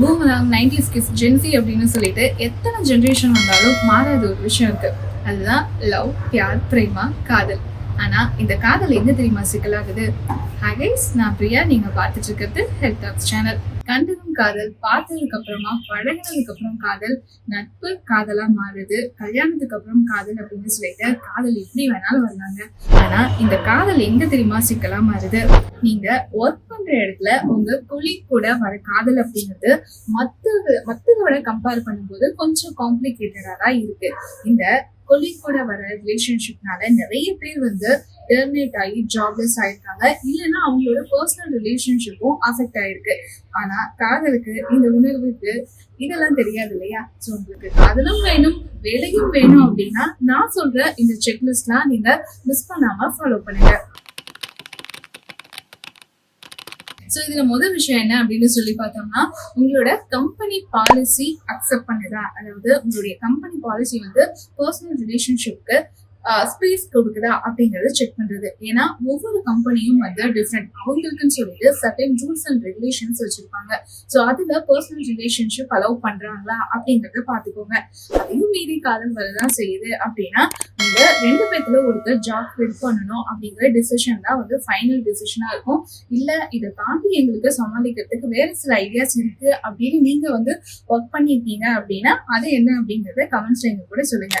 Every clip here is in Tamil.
பூமராங் நைன்டிஸ் கிஸ் ஜென்சி அப்படின்னு சொல்லிட்டு எத்தனை ஜென்ரேஷன் வந்தாலும் மாறாத ஒரு விஷயம் இருக்கு. அதுதான் லவ் பியார் பிரேமா காதல். ஆனா இந்த காதல் எங்க தெரியுமா சிக்கலாகுது? ஹகைஸ் நான் பிரியா நீங்க பார்த்துட்டு இருக்கிறது ஹெல்த் டாக்ஸ் சேனல் கண்டதும் காதல் பார்த்ததுக்கு அப்புறமா பழகினதுக்கு அப்புறம் காதல் நட்பு காதலா மாறுது. கல்யாணத்துக்கு அப்புறம் காதல் அப்படின்னு சொல்லிட்டு காதல் எப்படி வேணாலும் வந்தாங்க. ஆனா இந்த காதல் எங்க தெரியுமா சிக்கலா மாறுது? நீங்க ஒர்க் பண்ற இடத்துல உங்க குழி கூட வர காதல் அப்படிங்கிறது மத்தது மத்ததோட கம்பேர் பண்ணும்போது கொஞ்சம் காம்ப்ளிகேட்டடா தான் இருக்கு. இந்த கொலி கூட வர ரிலேஷன்ஷிப்னால நிறைய பேர் வந்து டெர்மினேட் ஆகி ஜாப்லெஸ் ஆயிருக்காங்க. இல்லைன்னா அவங்களோட பர்சனல் ரிலேஷன்ஷிப்பும் அஃபெக்ட் ஆயிருக்கு. ஆனா காதலுக்கு இந்த உணர்வுக்கு இதெல்லாம் தெரியாது இல்லையா? ஸோ உங்களுக்கு காதலும் வேணும் வேலையும் வேணும் அப்படின்னா நான் சொல்ற இந்த செக்லிஸ்ட்லாம் நீங்க மிஸ் பண்ணாம ஃபாலோ பண்ணுங்க. ஸோ இதில் முதல் விஷயம் என்ன அப்படின்னு சொல்லி பார்த்தோம்னா உங்களோட கம்பெனி பாலிசி அக்செப்ட் பண்ணுதா அதாவது உங்களுடைய கம்பெனி பாலிசி வந்து பர்சனல் ரிலேஷன்ஷிப்க்கு ஸ்பேஸ் கொடுக்குதா அப்படிங்கறத செக் பண்றது. ஏன்னா ஒவ்வொரு கம்பெனியும் வந்து டிஃப்ரெண்ட் அவங்களுக்குன்னு சொல்லிட்டு சர்டன் ரூல்ஸ் அண்ட் ரெகுலேஷன்ஸ் வச்சிருப்பாங்க. ஸோ அதுல பர்சனல் ரிலேஷன்ஷிப் அலோவ் பண்றாங்களா அப்படிங்கறத பாத்துக்கோங்க அதையும் மீறி காதல் வரதான் செய்யுது அப்படின்னா இந்த ரெண்டு பேத்துல ஒருத்தர் ஜாப் ஃபில் பண்ணணும் அப்படிங்கிற டிசிஷன் தான் வந்து ஃபைனல் டிசிஷனா இருக்கும். இல்ல இதை தாண்டி எங்களுக்கு சமாளிக்கிறதுக்கு வேற சில ஐடியாஸ் இருக்கு அப்படின்னு நீங்க வந்து ஒர்க் பண்ணிருக்கீங்க அப்படின்னா அது என்ன அப்படிங்கறத கமெண்ட்ஸ்ல எங்க கூட சொல்லுங்க.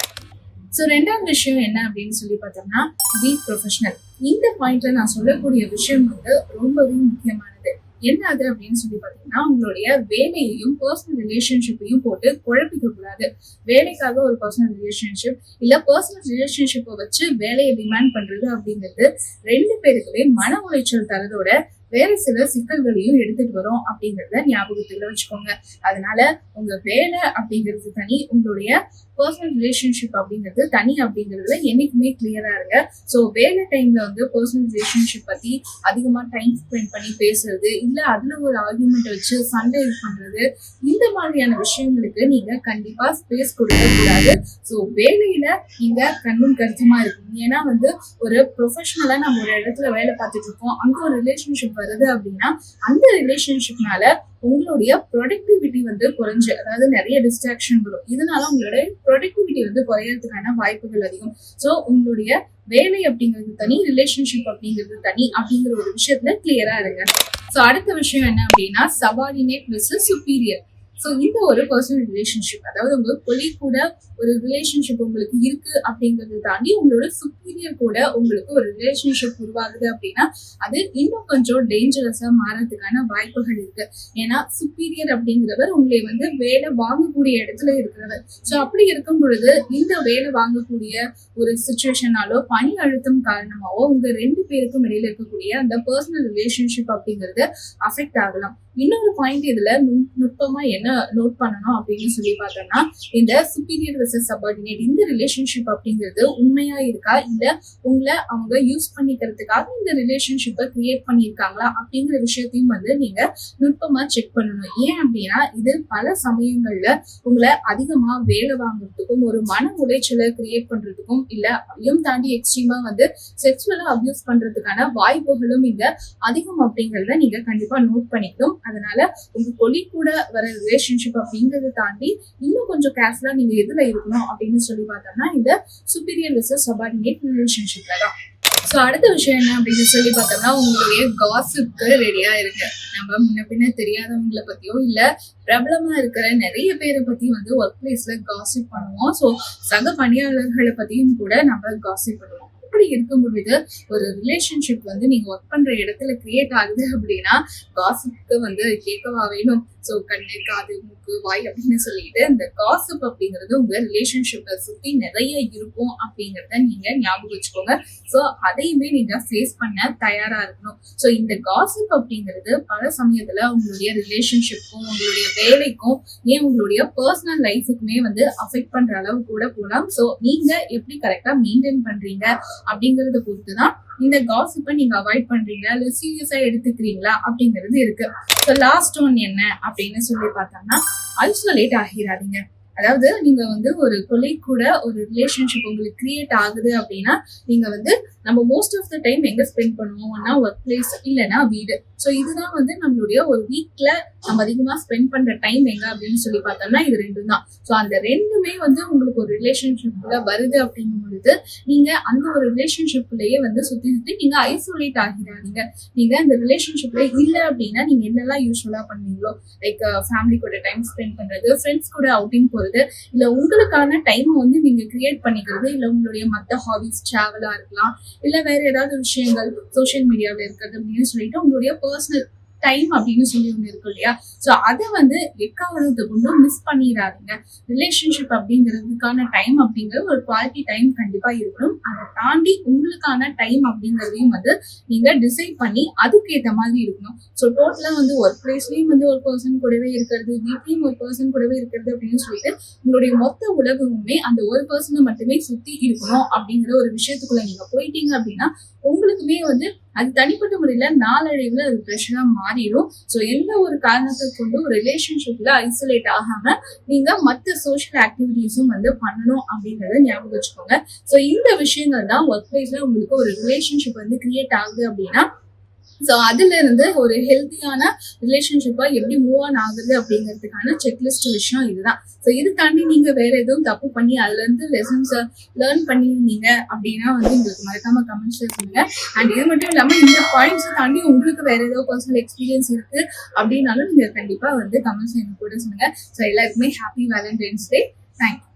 ஸோ ரெண்டாவது விஷயம் என்ன அப்படின்னு சொல்லி பார்த்தோம்னா பி ப்ரொஃபஷனல் இந்த பாயிண்ட்ல நான் சொல்லக்கூடிய விஷயம் வந்து ரொம்பவே முக்கியமானது. என்ன அது அப்படின்னு சொல்லி பார்த்தீங்கன்னா உங்களுடைய வேலையையும் பர்சனல் ரிலேஷன்ஷிப்பையும் போட்டு குழப்பிக்க கூடாது. வேலைக்காக ஒரு பர்சனல் ரிலேஷன்ஷிப் இல்லை பர்சனல் ரிலேஷன்ஷிப்பை வச்சு வேலையை டிமாண்ட் பண்றது அப்படிங்கிறது ரெண்டு பேருக்குமே மன உளைச்சல் தரதோட வேற சில சிக்கல்களையும் எடுத்துட்டு வரும் அப்படிங்கறத ஞாபகத்துல வச்சுக்கோங்க. அதனால உங்க வேலை அப்படிங்கிறது தனி உங்களுடைய பர்சனல் ரிலேஷன்ஷிப் அப்படிங்கிறது தனி அப்படிங்கிறதுல என்னைக்குமே கிளியரா இருங்க. ஸோ வேலை டைம்ல வந்து பர்சனல் ரிலேஷன்ஷிப் பத்தி அதிகமா டைம் ஸ்பெண்ட் பண்ணி பேசுறது இல்ல அதுல ஒரு ஆர்குமெண்ட் வச்சு சண்டை பண்றது இந்த மாதிரியான விஷயங்களுக்கு நீங்க கண்டிப்பா ஸ்பேஸ் கொடுக்க கூடாது. ஸோ வேலையில நீங்க கண்ணும் கருத்துமா இருக்கும் ஏன்னா வந்து ஒரு ப்ரொஃபஷனலா நம்ம ஒரு இடத்துல வேலை பார்த்துட்டு இருக்கோம். அங்க ஒரு ரிலேஷன்ஷிப் வருது அப்படின்னா அந்த ரிலேஷன்ஷிப்னால உங்களுடைய ப்ரொடக்டிவிட்டி வந்து குறைஞ்சு அதாவது நிறைய டிஸ்ட்ராக்ஷன் வரும். இதனால உங்களுடைய ப்ரொடக்டிவிட்டி வந்து குறையறதுக்கான வாய்ப்புகள் அதிகம். ஸோ உங்களுடைய வேலை அப்படிங்கிறது தனி ரிலேஷன்ஷிப் அப்படிங்கிறது தனி அப்படிங்கிற ஒரு விஷயத்துல கிளியரா இருங்க. ஸோ அடுத்த விஷயம் என்ன அப்படின்னா சபார்டினேட் விசஸ் சுப்பீரியர் ஸோ இந்த ஒரு பர்சனல் ரிலேஷன்ஷிப் அதாவது உங்க கொலி கூட ஒரு ரிலேஷன்ஷிப் உங்களுக்கு இருக்கு அப்படிங்கறத தாண்டி உங்களோட சுப்பீரியர் கூட உங்களுக்கு ஒரு ரிலேஷன்ஷிப் உருவாகுது அப்படின்னா அது இன்னும் கொஞ்சம் டேஞ்சரஸா மாறதுக்கான வாய்ப்புகள் இருக்கு. ஏன்னா சுப்பீரியர் அப்படிங்கிறவர் உங்களை வந்து வேலை வாங்கக்கூடிய இடத்துல இருக்கிறவர். ஸோ அப்படி இருக்கும் பொழுது இந்த வேலை வாங்கக்கூடிய ஒரு சுச்சுவேஷனாலோ பணி அழுத்தம் காரணமாவோ உங்க ரெண்டு பேருக்கும் இடையில இருக்கக்கூடிய அந்த பர்சனல் ரிலேஷன்ஷிப் அப்படிங்கிறது அஃபெக்ட் ஆகலாம். இன்னொரு பாயிண்ட் இதுல நுட்பமா என்ன நோட் பண்ணணும் அப்படின்னு சொல்லி பார்த்தோம்னா இந்த சுப்பீரியர் வெர்சஸ் சபார்டினேட் இந்த ரிலேஷன்ஷிப் அப்படிங்கிறது உண்மையா இருக்கா? இல்ல உங்களை அவங்க யூஸ் பண்ணிக்கிறதுக்காக இந்த ரிலேஷன்ஷிப்பை கிரியேட் பண்ணியிருக்காங்களா? அப்படிங்கிற விஷயத்தையும் வந்து நீங்க நுட்பமா செக் பண்ணணும். ஏன் அப்படின்னா இது பல சமயங்கள்ல உங்களை அதிகமா வேலை வாங்குறதுக்கும் ஒரு மன உளைச்சலை கிரியேட் பண்றதுக்கும் இல்ல அதையும் தாண்டி எக்ஸ்ட்ரீமா வந்து செக்ஷுவலா அபியூஸ் பண்றதுக்கான வாய்ப்புகளும் இங்க அதிகம் அப்படிங்கறத நீங்க கண்டிப்பா நோட் பண்ணிக்கணும். அதனால உங்க கொலி கூட வர ரிலேஷன்ஷிப் அப்படிங்கறத தாண்டி இன்னும் கொஞ்சம் கேர்ஃபுல்லா நீங்க எதுல இருக்கணும் அப்படின்னு சொல்லி பார்த்தோம்னா இந்த சுப்பீரியர் விசஸ் சபார்டினேட் ரிலேஷன்ஷிப்ல தான். ஸோ அடுத்த விஷயம் என்ன அப்படின்னு சொல்லி பார்த்தோம்னா உங்களுடைய காசிப்க்கு ரெடியா இருக்கு நம்ம முன்ன பின்ன தெரியாதவங்களை பத்தியோ இல்ல பிரபலமா இருக்கிற நிறைய பேரை பத்தி வந்து ஒர்க் பிளேஸ்ல காசிப் பண்ணுவோம். ஸோ சக பணியாளர்களை பத்தியும் கூட நம்ம காசிப் பண்ணுவோம். அப்படி இருக்கும் பொழுது ஒரு ரிலேஷன்ஷிப் வந்து நீங்க ஒர்க் பண்ற இடத்துல கிரியேட் ஆகுது அப்படின்னா காசிப்க்கு வந்து கேட்கவா வேணும். ஸோ கண்ணு காது மூக்கு வாய் அப்படின்னு சொல்லிட்டு இந்த காசிப் அப்படிங்கிறது உங்க ரிலேஷன்ஷிப்பை சுத்தி நிறைய இருக்கும் அப்படிங்கிறத நீங்க ஞாபகம் வச்சுக்கோங்க. ஸோ அதையுமே நீங்க ஃபேஸ் பண்ண தயாரா இருக்கணும். ஸோ இந்த காசிப் அப்படிங்கிறது பல சமயத்துல உங்களுடைய ரிலேஷன்ஷிப்புக்கும் உங்களுடைய வேலைக்கும் ஏன் உங்களுடைய பர்சனல் லைஃபுக்குமே வந்து அஃபெக்ட் பண்ற அளவு கூட போகலாம். ஸோ நீங்க எப்படி கரெக்டா மெயின்டைன் பண்றீங்க அப்படிங்கறத பொறுத்து தான் இந்த காசிப்பை நீங்க அவாய்ட் பண்றீங்களா? இல்ல சீரியஸா எடுத்துக்கிறீங்களா? அப்படிங்கிறது இருக்கு. ஸோ லாஸ்ட் ஒன் என்ன அப்படின்னு சொல்லி பார்த்தோம்னா ஐசோலேட் ஆகிடாதீங்க அதாவது நீங்க வந்து ஒரு கொலை கூட ஒரு ரிலேஷன்ஷிப் உங்களுக்கு கிரியேட் ஆகுது அப்படின்னா நீங்க வந்து நம்ம மோஸ்ட் ஆஃப் த டைம் எங்க ஸ்பெண்ட் பண்ணுவோம்னா ஒர்க் பிளேஸ் இல்லைன்னா வீடு. ஸோ இதுதான் வந்து நம்மளுடைய ஒரு வீக்ல நம்ம அதிகமா ஸ்பெண்ட் பண்ற டைம் எங்க அப்படின்னு சொல்லி பார்த்தோம்னா இது ரெண்டும் தான் ஸோ அந்த ரெண்டுமே வந்து உங்களுக்கு ஒரு ரிலேஷன்ஷிப்ல வருது அப்படிங்கும் பொழுது நீங்க அந்த ஒரு ரிலேஷன்ஷிப்லயே வந்து சுத்தி சுத்தி நீங்க ஐசோலேட் ஆகிறாதீங்க நீங்க அந்த ரிலேஷன்ஷிப்ல இல்லை அப்படின்னா நீங்க என்னெல்லாம் யூஸ்வலா பண்ணுவீங்களோ? லைக் ஃபேமிலி கூட டைம் ஸ்பெண்ட் பண்றது ஃப்ரெண்ட்ஸ் கூட அவுட்டிங் போறது இல்ல உங்களுக்கான டைமை வந்து நீங்க கிரியேட் பண்ணிக்கிறது இல்ல உங்களுடைய மத்த ஹாபிஸ் டிராவலா இருக்கலாம் இல்ல வேற ஏதாவது விஷயங்கள் சோஷியல் மீடியாவில் இருக்கிறது அப்படின்னு சொல்லிட்டு உங்களுடைய பர்சனல் டைம் அப்படின்னு சொல்லி ஒன்று இருக்கு இல்லையா? ஸோ அதை வந்து எக்காவது கொண்டும் மிஸ் பண்ணிடாதீங்க ரிலேஷன்ஷிப் அப்படிங்கிறதுக்கான டைம் அப்படிங்கிறது ஒரு குவாலிட்டி டைம் கண்டிப்பாக இருக்கணும். அதை தாண்டி உங்களுக்கான டைம் அப்படிங்கிறதையும் வந்து நீங்கள் டிசைட் பண்ணி அதுக்கேற்ற மாதிரி இருக்கணும். ஸோ டோட்டலாக வந்து ஒர்க் பிளேஸ்லையும் வந்து ஒரு பர்சன் கூடவே இருக்கிறது வீட்லையும் ஒரு பர்சன் கூடவே இருக்கிறது அப்படின்னு சொல்லிட்டு உங்களுடைய மொத்த உலகமுமே அந்த ஒரு பர்சனை மட்டுமே சுற்றி இருக்கணும் அப்படிங்கிற ஒரு விஷயத்துக்குள்ள நீங்கள் போயிட்டீங்க அப்படின்னா உங்களுக்குமே வந்து அது தனிப்பட்ட முறையில நாளடைவுல அது பிரச்சனை மாறிடும். ஸோ எந்த ஒரு காரணத்தை கொண்டு ஒரு ரிலேஷன்ஷிப்ல ஐசோலேட் ஆகாம நீங்க மற்ற சோஷியல் ஆக்டிவிட்டிஸும் வந்து பண்ணணும் அப்படிங்கறத ஞாபகம் வச்சுக்கோங்க. ஸோ இந்த விஷயங்கள் தான் ஒர்க் பிளேஸ்ல உங்களுக்கு ஒரு ரிலேஷன்ஷிப் வந்து கிரியேட் ஆகுது அப்படின்னா ஸோ அதுல இருந்து ஒரு ஹெல்த்தியான ரிலேஷன்ஷிப்பா எப்படி மூவ் ஆன் ஆகுது அப்படிங்கிறதுக்கான செக்லிஸ்ட் விஷயம் இதுதான். ஸோ இது தாண்டி நீங்க வேற எதுவும் தப்பு பண்ணி அதுல இருந்து லெசன்ஸை லேர்ன் பண்ணியிருந்தீங்க அப்படின்னா வந்து உங்களுக்கு மறக்காம கமெண்ட்ஸ்ல சொல்லுங்க. அண்ட் இது மட்டும் இல்லாம இந்த பாயிண்ட்ஸை தாண்டி உங்களுக்கு வேற ஏதோ பர்சனல் எக்ஸ்பீரியன்ஸ் இருக்கு அப்படின்னாலும் நீங்க கண்டிப்பா வந்து கமெண்ட்ஸ் எனக்கு கூட சொல்லுங்க. ஸோ எல்லாருக்குமே ஹாப்பி வேலண்டைன்ஸ் டே தேங்க்யூ